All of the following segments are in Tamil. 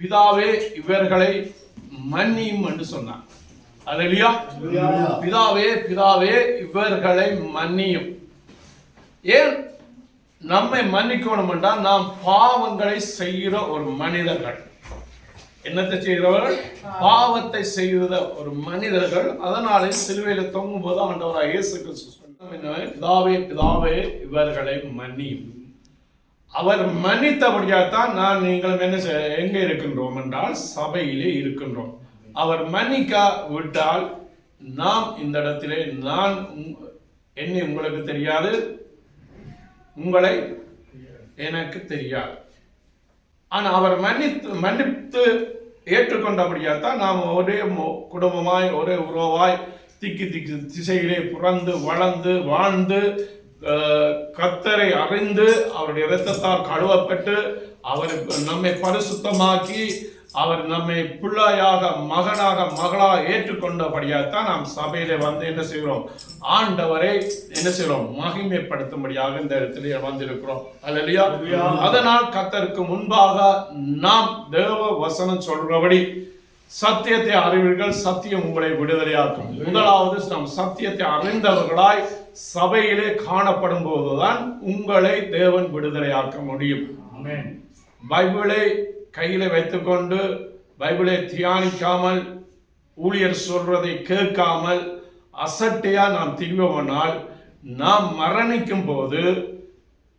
பிதாவே இவர்களை மன்னியும் என்று சொன்னார் அல்லேலூயா பிதாவே பிதாவே இவர்களை மன்னியும். ஏன் நம்மை மன்னிக்கணும் என்றால் நாம் பாவங்களை செய்கிற ஒரு மனிதர்கள். என்னத்தை செய்கிறவர்கள்? பாவத்தை செய்கிற ஒரு மனிதர்கள். அதனாலே சிலுவையில் தொங்கும் போது ஆண்டவராக இயேசு கிறிஸ்து பிதாவே பிதாவே இவர்களை மன்னியும். அவர் மன்னித்தபடியாகத்தான் நான் நீங்களும் என்ன எங்கே இருக்கின்றோம் என்றால் சபையிலே இருக்கின்றோம். அவர் மன்னிக்க விட்டால் நாம் இந்த இடத்திலே நான் என்னை உங்களுக்கு தெரியாது உங்களை எனக்கு தெரியாது. ஆனால் அவர் மன்னித்து மன்னித்து ஏற்றுக்கொண்டபடியாக தான் நாம் ஒரே குடும்பமாய் ஒரே உறவாய் திக்கி திக்கி திசையிலே புறந்து வளர்ந்து வாழ்ந்து அஹ், கர்த்தரை அறிந்து அவருடைய இரத்தத்தால் கழுவப்பட்டு அவர் நம்மை பரிசுத்தமாக்கி அவர் நம்மை பிள்ளையாக மகனாக மகளாக ஏற்றுக்கொண்டபடியாத்தான் நாம் சபையிலே வந்து என்ன செய்கிறோம்? ஆண்டவரை என்ன செய்கிறோம்? மகிமைப்படுத்தும்படியாக இந்த இடத்திலே வந்திருக்கிறோம். அல்லையா அதனால் கர்த்தருக்கு முன்பாக நாம் தேவ வசனம் சொல்றபடி சத்தியத்தை அறிவீர்கள். சத்தியம் உங்களை விடுதலையாக்கும். முதலாவது நாம் சத்தியத்தை அறிந்தவர்களாய் சபையிலே காணப்படும் போதுதான் உங்களை தேவன் விடுதலையாக்க முடியும். பைபிளை கையில வைத்துக்கொண்டு பைபிளை தியானிக்காமல் ஊழியர் சொல்றதை கேட்காமல் அசட்டையா நாம் திரிவோமானால் நாம் மரணிக்கும் போது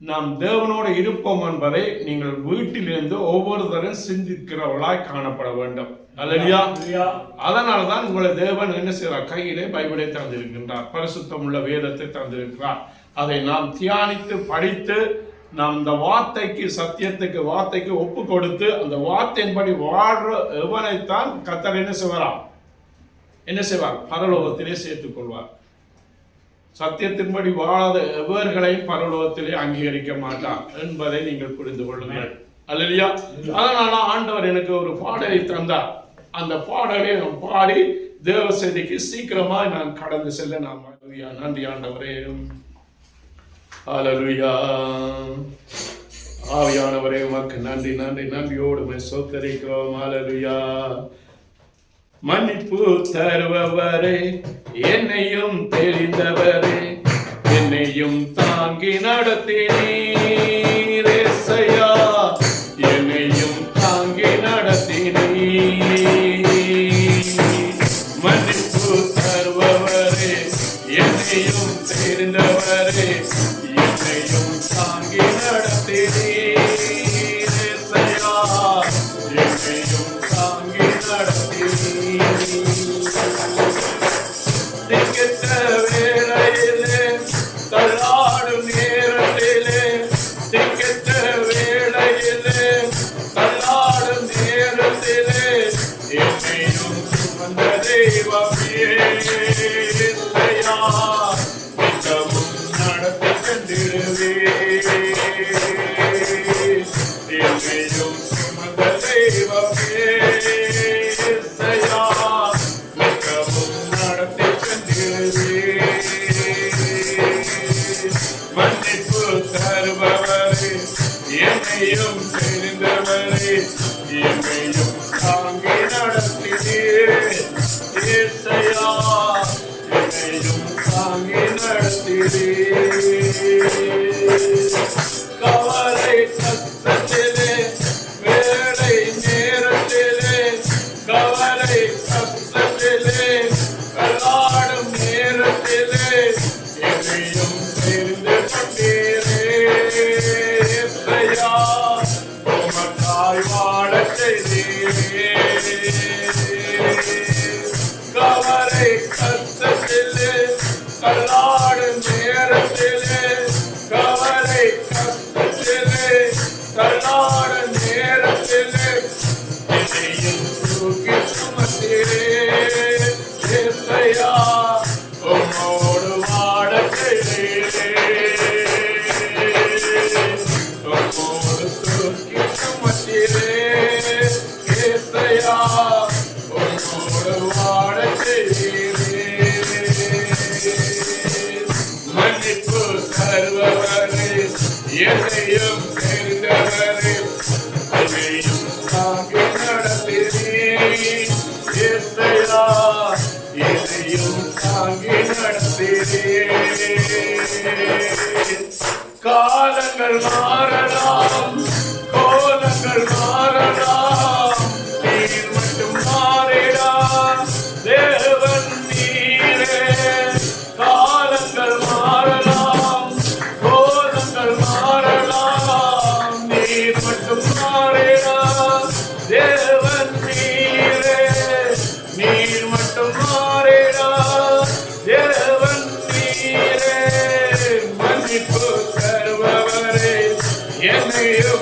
நாம் தேவனோடு இருப்போம் என்பதை நீங்கள் வீட்டிலிருந்து ஒவ்வொருத்தரும் சிந்திக்கிறவர்களாய் காணப்பட வேண்டும். அல்லையா அதனால தான் உங்களை தேவன் என்ன செய்கிறார்? கையிலே பைபிளை தந்திருக்கின்றார். பரிசுத்தம் உள்ள வேதத்தை தந்திருக்கிறார். அதை நாம் தியானித்து படித்து நாம் இந்த வார்த்தைக்கு சத்தியத்துக்கு வார்த்தைக்கு ஒப்பு கொடுத்து அந்த வார்த்தையின்படி வாழ்ற எவனைத்தான் கத்தர் என்ன செய்வாராம்? என்ன செய்வார்? பரலோகத்திலே சேர்த்துக் கொள்வார். சத்தியத்தின்படி வாழாத எவர்களையும் பரலோகத்திலே அங்கீகரிக்க மாட்டார் என்பதை நீங்கள் புரிந்து கொள்ளுங்கள் அல்லையா அதனால ஆண்டவர் எனக்கு ஒரு பாடலை தந்தார் அந்த பாடலை நான் பாடி தேவ செய்திக்கு சீக்கிரமா நான் கடந்து செல்ல நான். நன்றி ஆண்டவரே ஹalleluya. ஆவியானவரே உமக்கு நன்றி நன்றி நன்றியோடு சோத்தரிக்கிறோம் ஹalleluya. மன்னிப்பு தருபவரே என்னையும் தெரிந்தவரே என்னையும் தாங்கி நடத்தினீர் என்னையும் தாங்கி நடத்தினீர். மன்னிப்பு தருபவரே என்னையும் தெரிந்தவரே என்னையும் தாங்கி திக்கெட்ட மன்னிப்பு தருபவரே என்னையும் தெரிந்தவரே என்னையும் தாங்கி நடத்தினீர். என்னையும் தாங்கி நடத்தினே கவலை வாழச் எதையும் தாங்கி காலங்கள் மாறலாம். என்னையும்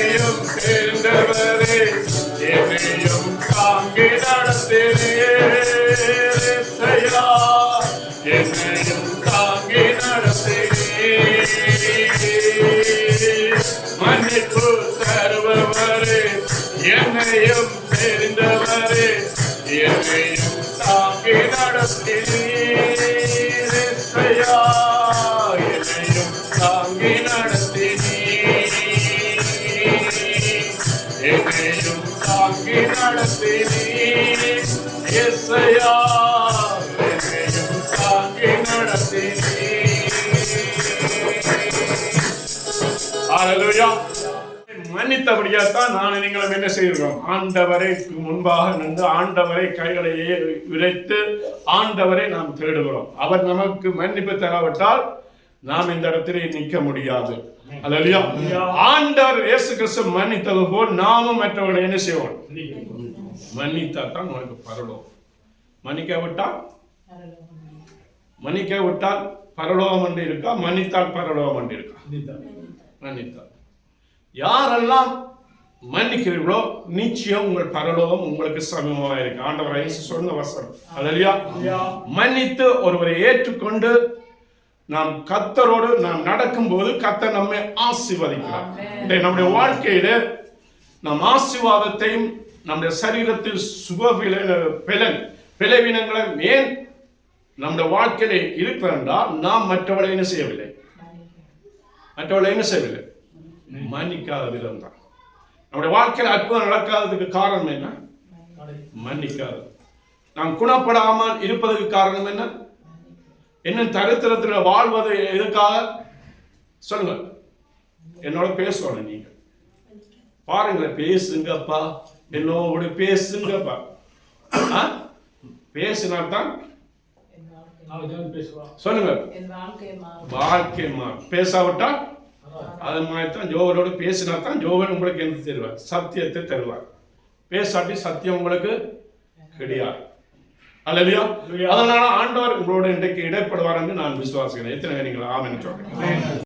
என்னையும் சேர்ந்தவரே என்னையும் தாங்கி நடத்தினேயா என்னையும் தாங்கி நடத்தினே. மன்னிப்பு தருபவரே என்னையும் தெரிந்தவரே என்னையும் தாங்கி நடத்தினேயா நடத்தினே எஸ்ஐயா என்னையும் தாங்கி நடத்தினே ஹalleluya மன்னித்தபடியாத்தான் நான் நீங்களும் என்ன செய்கிறோம் ஆண்டவரை முன்பாக நின்று ஆண்டவரை கைகளையே ஏ- விரைத்து ஆண்டவரை நாம் தேடுகிறோம். அவர் நமக்கு மன்னிப்பு தராவிட்டால் நாம் இந்த இடத்திலே நிற்க முடியாது. ஆண்டவர் இயேசு கிறிஸ்து மன்னித்தது போல் நாமும் மற்றவர்களை என்ன செய்வோம்? மன்னித்தா தான் உனக்கு பரலோகம். மன்னிக்க விட்டால் மன்னிக்க விட்டால் பரலோகம் என்று இருக்கா? மன்னித்தால் பரலோகம் என்று இருக்கா? மன்னித்தார் யாரெல்லாம் மன்னிக்கிறீர்களோ நிச்சயம் உங்கள் பரலோகம் உங்களுக்கு சமீபமாக இருக்கு. ஆண்டவர் சொன்ன வசனம். அல்லையா மன்னித்து ஒருவரை ஏற்றுக்கொண்டு நாம் கத்தரோடு நாம் நடக்கும்போது கத்தர் நம்மை ஆசீர்வதிக்கிறார். நம்முடைய வாழ்க்கையில நாம் ஆசீர்வாதத்தையும் நம்முடைய சரீரத்தில் சுக பிளன் பிளவினங்களை ஏன் நம்முடைய வாழ்க்கையில இருக்கிறால் நாம் மற்றவர்களை என்ன செய்யவில்லை? மற்றவர்களை என்ன செய்யவில்லை? மன்னிக்காத விதம் தான் நம்முடைய வாழ்க்கையில் அற்புதம் நடக்காததுக்கு காரணம் என்ன? மன்னிக்காது நாம் குணப்படாமல் இருப்பதற்கு காரணம் என்ன? என்ன தரித்திரத்தில் வாழ்வது எதுக்காக? சொல்லுங்க. என்னோட பேசணும் நீங்க. பாருங்களேன் பேசுங்கப்பா. என்னோட பேசுங்கப்பா. பேசினால்தான் சொல்லுங்க. வாழ்க்கை பேசாவிட்டா பேசாவிட்டால் அது மாதிரி தான் ஜோவனோடு பேசினா தான் ஜோவன் உங்களுக்கு என்ன தருவார்? சத்தியத்தை தருவார். பேசாட்டி சத்தியம் உங்களுக்கு கிடையாது. அல்லையா அதனால ஆண்டவர் உங்களோட இன்றைக்கு இடைப்படுவார் என்று நான் விசுவாசிக்கிறேன். எத்தனை நீங்கள் ஆமென்னு சொல்றேன்